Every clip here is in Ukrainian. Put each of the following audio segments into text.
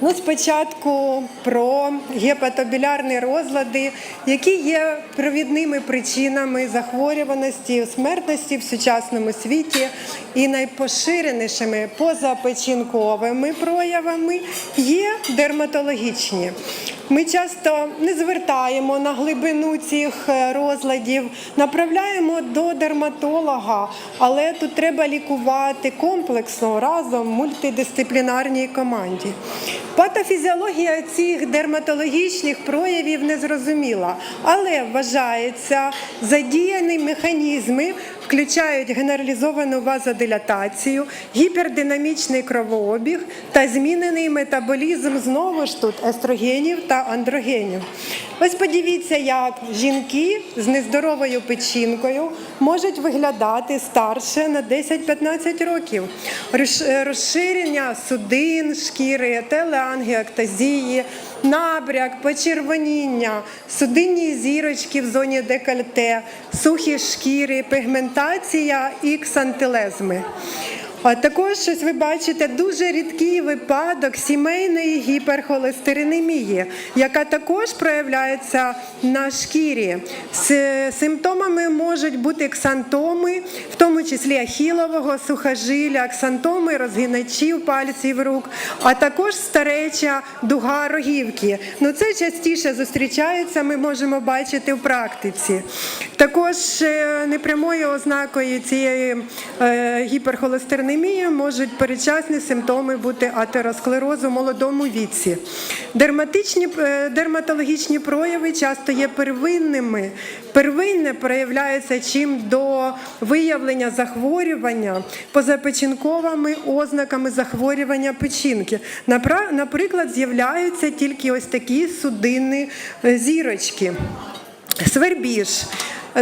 Ну, спочатку про гепатобілярні розлади, які є провідними причинами захворюваності, смертності в сучасному світі і найпоширенішими позапечінковими проявами є дерматологічні. Ми часто не звертаємо на глибину цих е, розладів, направляємо до дерматолога, але тут треба лікувати комплексно разом в мультидисциплінарній команді. Патофізіологія цих дерматологічних проявів не зрозуміла, але вважається задіяні механізми, включають генералізовану вазодилатацію, гіпердинамічний кровообіг та змінений метаболізм знову ж тут естрогенів та андрогенів. Ось подивіться, як жінки з нездоровою печінкою можуть виглядати старше на 10-15 років. Розширення судин, шкіри, телеангіоктазії, набряк, почервоніння, судинні зірочки в зоні декольте, сухі шкіри, пігментація і ксантилезми. А також ось ви бачите дуже рідкий випадок сімейної гіперхолестеринемії, яка також проявляється на шкірі. С- Симптомами можуть бути ксантоми, в тому числі ахілового сухожилля, ксантоми розгиначів пальців рук, а також стареча дуга рогівки. Ну це частіше зустрічається, ми можемо бачити в практиці. Також е, непрямою ознакою цієї е, гіперхолестеринемії можуть передчасні симптоми бути атеросклерозу в молодому віці. Дерматичні, е, дерматологічні прояви часто є первинними. Первинне проявляється чим до виявлення захворювання позапечінковими ознаками захворювання печінки. Наприклад, з'являються тільки ось такі судинні е, зірочки. Свербіж.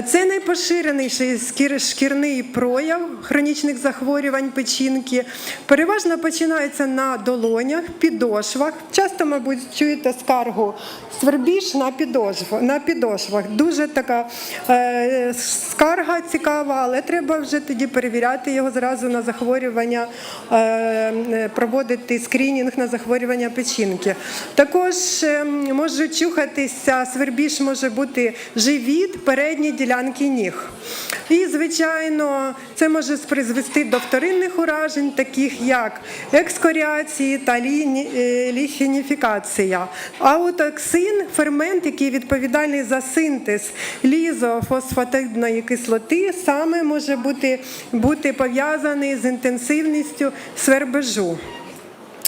Це найпоширеніший шкірний прояв хронічних захворювань печінки. Переважно починається на долонях, підошвах. Часто, мабуть, чуєте скаргу свербіж на, підошв, на підошвах. Дуже така е, скарга цікава, але треба вже тоді перевіряти його зразу на захворювання, е, проводити скринінг на захворювання печінки. Також е, може чухатися, свербіж може бути живіт, передні ділянки ніг. І, звичайно, це може призвести до вторинних уражень, таких як екскоріації та е, ліхініфікація. Аутоксин фермент, який відповідальний за синтез лізофосфатидної кислоти, саме може бути, бути пов'язаний з інтенсивністю свербежу.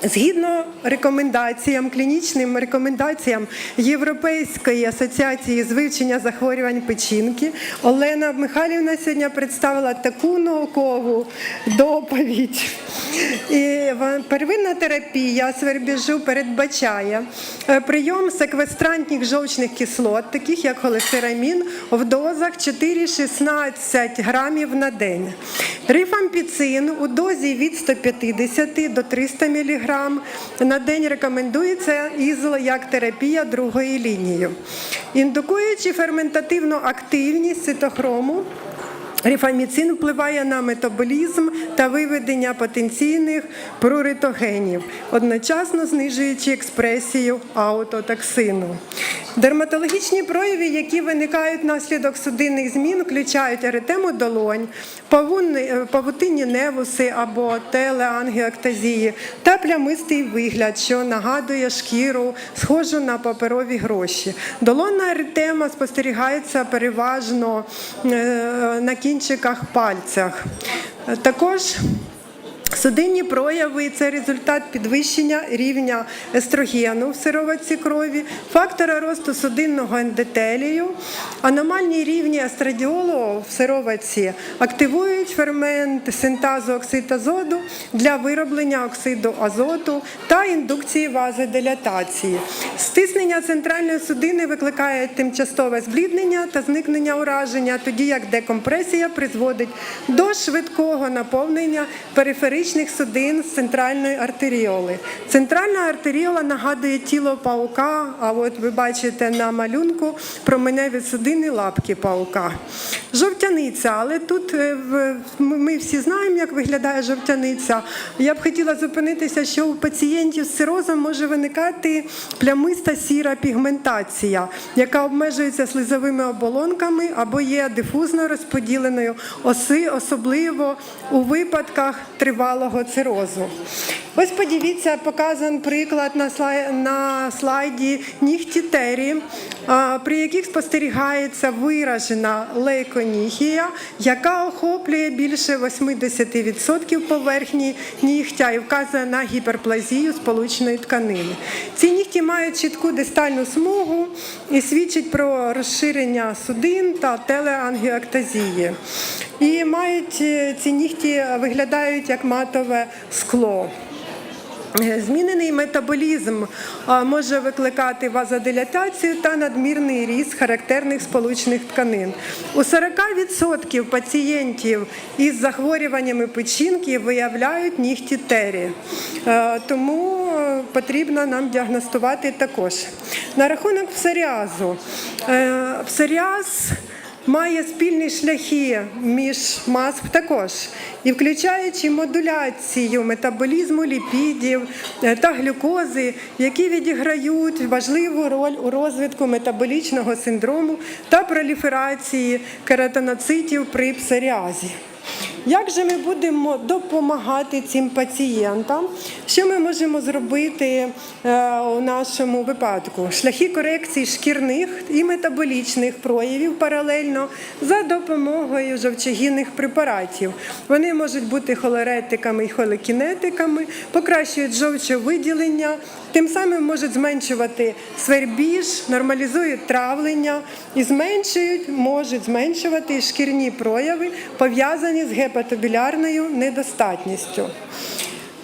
Згідно рекомендаціям, клінічним рекомендаціям Європейської асоціації з вивчення захворювань печінки, Олена Михайлівна сьогодні представила таку наукову доповідь. І первинна терапія свербіжу передбачає е, прийом секвестрантних жовчних кислот, таких як холестерамін, в дозах 4-16 грамів на день. Рифампіцин у дозі від 150 до 300 мг на день рекомендується ізоло як терапія другої лінії. Індукуючи ферментативну активність цитохрому, Рифаміцин впливає на метаболізм та виведення потенційних пруритогенів, одночасно знижуючи експресію аутотоксину. Дерматологічні прояви, які виникають внаслідок судинних змін, включають еретему долонь, е, павутинні невуси або телеангіоктазії та плямистий вигляд, що нагадує шкіру, схожу на паперові гроші. Долонна еретема спостерігається переважно е, на кінчиках пальцях. Також Судинні прояви це результат підвищення рівня естрогену в сироватці крові, фактора росту судинного ендотелію, аномальні рівні естрадіолу в сироватці активують фермент синтазу окситазоду для вироблення оксиду азоту та індукції вазодилатації. Стиснення центральної судини викликає тимчасове збліднення та зникнення ураження, тоді як декомпресія призводить до швидкого наповнення периферичної циліндричних судин з центральної артеріоли. Центральна артеріола нагадує тіло паука, а от ви бачите на малюнку променеві судини лапки паука. Жовтяниця, але тут е, ми всі знаємо, як виглядає жовтяниця. Я б хотіла зупинитися, що у пацієнтів з цирозом може виникати плямиста сіра пігментація, яка обмежується слизовими оболонками або є дифузно розподіленою оси, особливо у випадках тривалого цирозу. Ось подивіться, показан приклад на слайді, нігті тері, при яких спостерігається виражена лейконігія, яка охоплює більше 80% поверхні нігтя і вказує на гіперплазію сполучної тканини. Ці нігті мають чітку дистальну смугу і свідчать про розширення судин та телеангіоктазії. І мають е, ці нігті виглядають як матове скло. Е, Змінений метаболізм може викликати вазодилатацію та надмірний ріст характерних сполучних тканин. У 40% пацієнтів із захворюваннями печінки виявляють нігті тері, Е, тому потрібно нам діагностувати також. На рахунок псоріазу. Псоріаз має спільні шляхи між маск також, і включаючи модуляцію метаболізму ліпідів е, та глюкози, які відіграють важливу роль у розвитку метаболічного синдрому та проліферації кератоноцитів при псоріазі. Як же ми будемо допомагати цим пацієнтам? Що ми можемо зробити е, у нашому випадку? Шляхи корекції шкірних і метаболічних проявів паралельно за допомогою жовчогінних препаратів. Вони можуть бути холеретиками і холекінетиками, покращують жовчовиділення, тим самим можуть зменшувати свербіж, нормалізують травлення і зменшують, можуть зменшувати шкірні прояви, пов'язані з гепатобілярною недостатністю.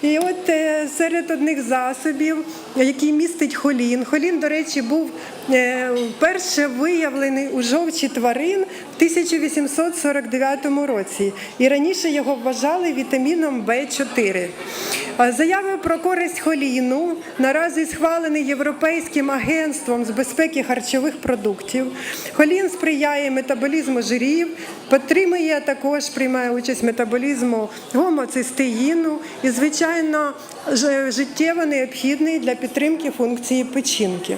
І от е, серед одних засобів, який містить холін. Холін, до речі, був вперше виявлений у жовчі тварин в 1849 році. І раніше його вважали вітаміном В4. А Заява про користь холіну наразі схвалений Європейським агентством з безпеки харчових продуктів. Холін сприяє метаболізму жирів, підтримує також приймає участь метаболізму гомоцистеїну і, звичайно, життєво необхідний для підтримки функції печінки.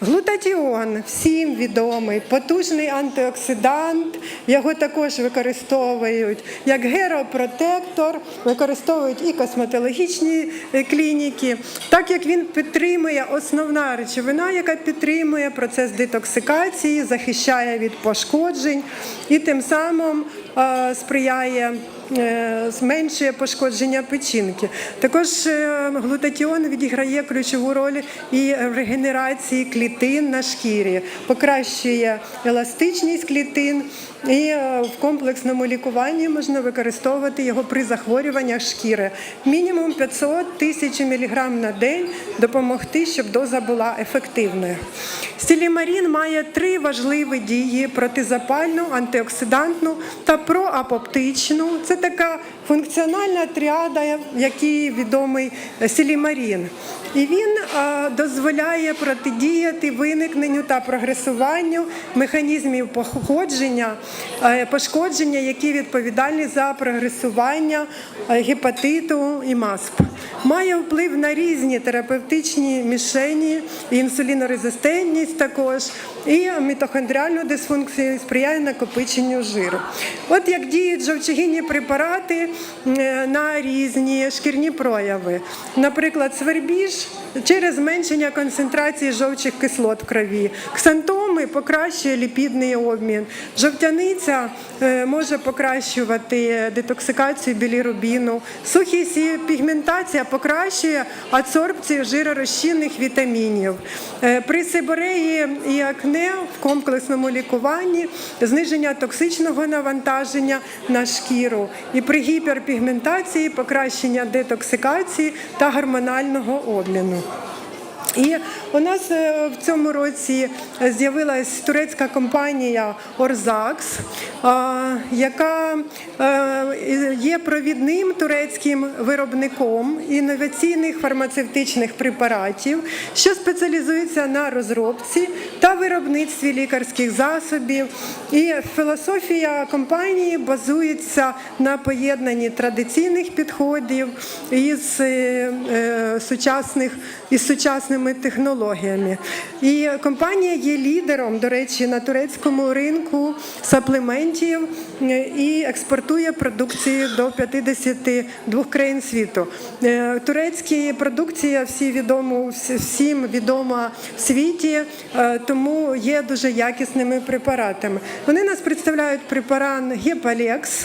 Глутатіон всім відомий, потужний антиоксидант. Його також використовують як геропротектор, використовують і косметологічні е, клініки, так як він підтримує основна речовина, яка підтримує процес детоксикації, захищає від пошкоджень і тим самим е, сприяє. Е, Зменшує пошкодження печінки. Також е, глутатіон відіграє ключову роль і в регенерації клітин на шкірі, покращує еластичність клітин, і е, в комплексному лікуванні можна використовувати його при захворюваннях шкіри. Мінімум 500 тисяч міліграм на день допомогти, щоб доза була ефективною. Стілімарін має три важливі дії: протизапальну, антиоксидантну та проапоптичну. Це така функціональна тріада, який відомий сілімарін. І він дозволяє протидіяти виникненню та прогресуванню механізмів походження, пошкодження, які відповідальні за прогресування гепатиту і МАСП. Має вплив на різні терапевтичні мішені, інсулінорезистентність також, і мітохондріальну дисфункцію, сприяє накопиченню жиру. От як діють жовчогінні препарати на різні шкірні прояви. Наприклад, свербіж через зменшення концентрації жовчих кислот в крові. Ксантоми покращує ліпідний обмін. Жовтяниця е, може покращувати детоксикацію білірубіну. Сухість пігментація покращує адсорбцію жиророзчинних вітамінів. Е, При сибореї і акне в комплексному лікуванні зниження токсичного навантаження на шкіру. І при гіперпігментації покращення детоксикації та гормонального обміну. І у нас е, в цьому році з'явилась турецька компанія Орзакс, яка е, є провідним турецьким виробником інноваційних фармацевтичних препаратів, що спеціалізується на розробці та виробництві лікарських засобів. І філософія компанії базується на поєднанні традиційних підходів із е, е, сучасних із сучасними технологіями. І компанія є лідером, до речі, на турецькому ринку саплементів е, і експортує продукцію до 52 країн світу. Е, Турецькі продукція всі відомо всім відома в світі, е, тому є дуже якісними препаратами. Вони нас представляють препарат Гепалекс,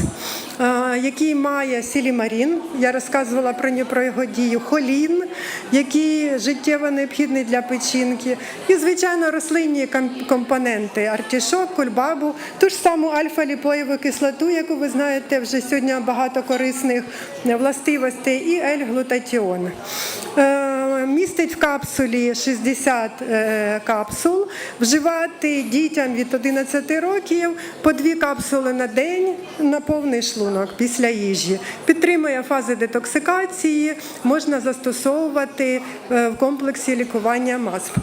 який має сілімарін. Я розказувала про нього про його дію, холін, який життєво необхідний для печінки, і звичайно рослинні компоненти артішок, кульбабу, ту ж саму альфа-ліпоєву кислоту, яку ви знаєте, вже сьогодні багато корисних властивостей, і L-глутатіон. Містить в капсулі 60 е, капсул, вживати дітям від 11 років по дві капсули на день на повний шлунок після їжі. Підтримує фази детоксикації, можна застосовувати е, в комплексі лікування МАСП.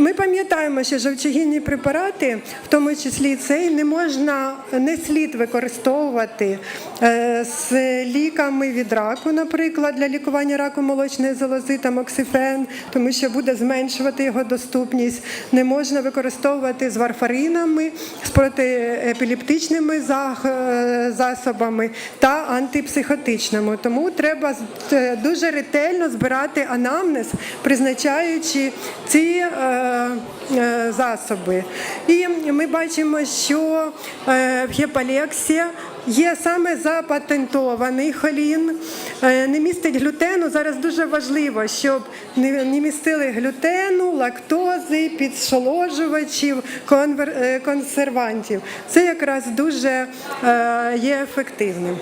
Ми пам'ятаємо, що жовчогінні препарати, в тому числі цей, не можна не слід використовувати е, з ліками від раку, наприклад, для лікування раку молочної залози та моксифен, тому що буде зменшувати його доступність. Не можна використовувати з варфаринами, з протиепілептичними зах- е, засобами та антипсихотичними. Тому треба е, дуже ретельно збирати анамнез, призначаючи ці засоби. І ми бачимо, що е, в гепалексі Є саме запатентований холін, е, не містить глютену. Зараз дуже важливо, щоб не містили глютену, лактози, підшоложувачів, е, консервантів. Це якраз дуже е, є ефективним.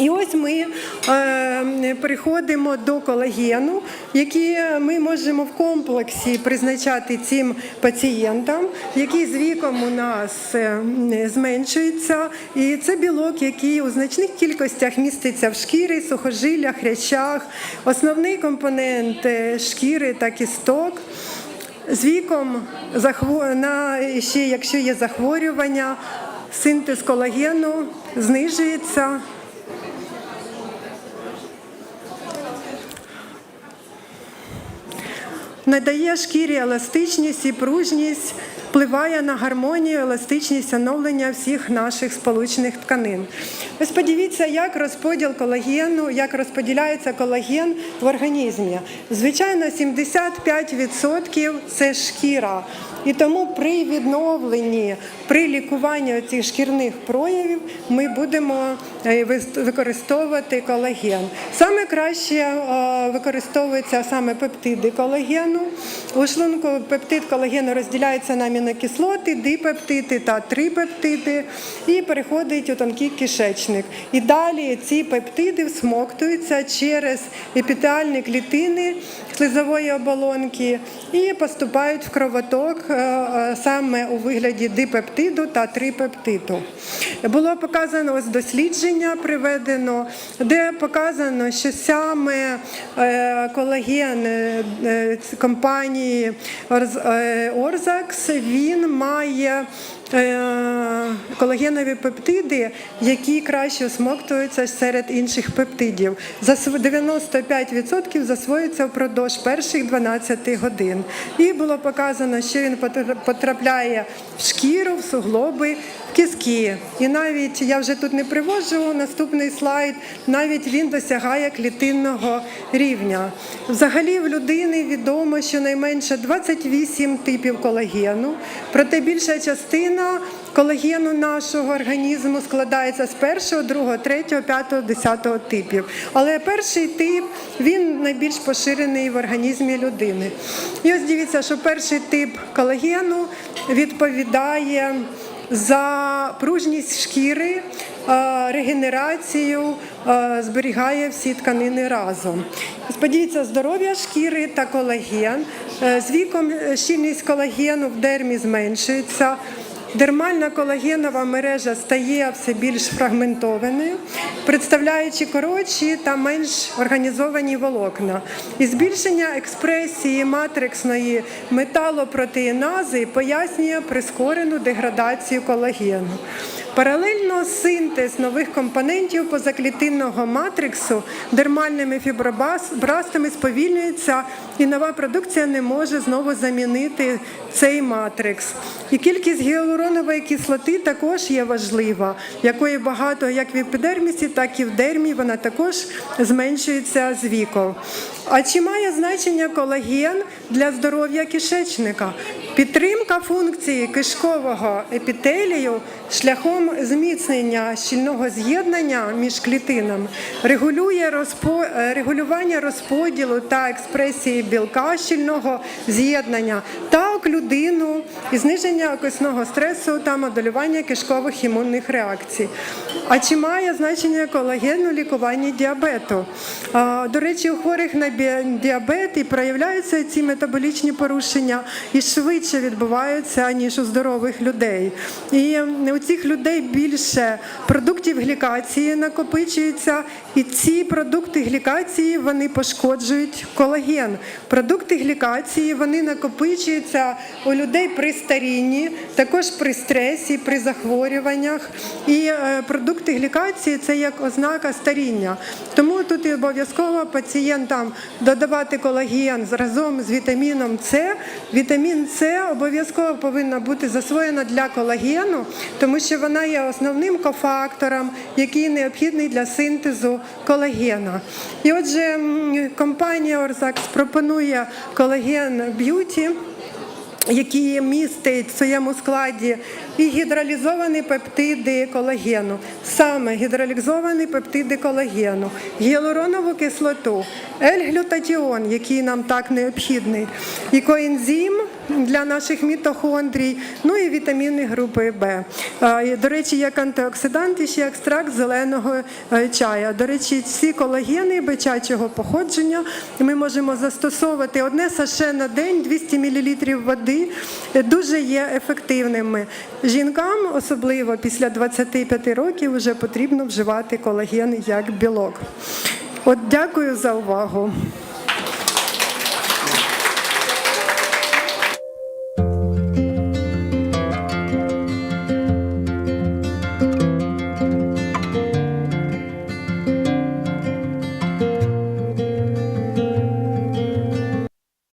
І ось ми е, переходимо до колагену, який ми можемо в комплексі призначати цим пацієнтам, який з віком у нас е, зменшується. І це білок, який у значних кількостях міститься в шкірі, сухожиллях, хрящах. Основний компонент е, шкіри та кісток. З віком на ще, якщо є захворювання, синтез колагену знижується. Надає шкірі еластичність і пружність, впливає на гармонію, еластичність, оновлення всіх наших сполучних тканин. Ось подивіться, як розподіл колагену, як розподіляється колаген в організмі. Звичайно, 75% це шкіра. І тому при відновленні, при лікуванні цих шкірних проявів ми будемо використовувати колаген. Саме краще е, використовуються саме пептиди колагену. У шлунку пептид колагену розділяється на амінокислоти, дипептиди та трипептиди і переходить у тонкий кишечник. І далі ці пептиди всмоктуються через епітеальні клітини слизової оболонки і поступають в кровоток е, е, саме у вигляді дипептиду та трипептиду. Було показано ось дослідження приведено, де показано, що саме е, колаген е, е, компанії Орзакс він має колагенові пептиди, які краще осмоктуються серед інших пептидів. Засв- 95% засвоюється впродовж перших 12 годин. І було показано, що він потрапляє в шкіру, в суглоби, кістки. І навіть я вже тут не привожу наступний слайд, навіть він досягає клітинного рівня. Взагалі в людини відомо, що найменше 28 типів колагену, проте більша частина колагену нашого організму складається з першого, другого, третього, п'ятого, десятого типів. Але перший тип він найбільш поширений в організмі людини. І ось дивіться, що перший тип колагену відповідає за пружність шкіри е, регенерацію, е, зберігає всі тканини разом. Сподіється здоров'я шкіри та колаген. Е, З віком щільність колагену в дермі зменшується. Дермальна колагенова мережа стає все більш фрагментованою, представляючи коротші та менш організовані волокна. І збільшення експресії матриксної металопротеїнази пояснює прискорену деградацію колагену. Паралельно синтез нових компонентів позаклітинного матриксу дермальними фібробрастами сповільнюється, і нова продукція не може знову замінити цей матрикс. І кількість гіалуронової кислоти також є важлива, якої багато як в епідермісі, так і в дермі. Вона також зменшується з віком. А чи має значення колаген для здоров'я кишечника? Підтримка функції кишкового епітелію шляхом зміцнення щільного з'єднання між клітинами регулює розпо... е, регулювання розподілу та експресії білка щільного з'єднання та оклюдину і зниження окисного стресу та моделювання кишкових імунних реакцій. А чи має значення колаген у лікуванні діабету? До речі, у хворих на діабет і проявляються ці метаболічні порушення і швидше відбуваються, ніж у здорових людей. І у цих людей більше продуктів глікації накопичується, і ці продукти глікації вони пошкоджують колаген. Продукти глікації вони накопичуються у людей при старінні, також при стресі, при захворюваннях. І е, продукти глікації це як ознака старіння. Тому тут і обов'язково пацієнтам додавати колаген разом з вітаміном С. Вітамін С обов'язково повинна бути засвоєна для колагену, тому що вона є основним кофактором, який необхідний для синтезу колагена. І отже, компанія Орзакс пропонує колаген б'юті які містить в своєму складі і гідролізовані пептиди колагену, саме гідролізовані пептиди колагену, гіалуронову кислоту, L-глютатіон, який нам так необхідний, і коензим для наших мітохондрій, ну і вітаміни групи Б. До речі, як антиоксидант і ще екстракт зеленого е, чая. До речі, ці колагени бичачого походження ми можемо застосовувати одне саше на день, 200 мл води, е, дуже є ефективними. Жінкам, особливо після 25 років, вже потрібно вживати колаген як білок. От дякую за увагу.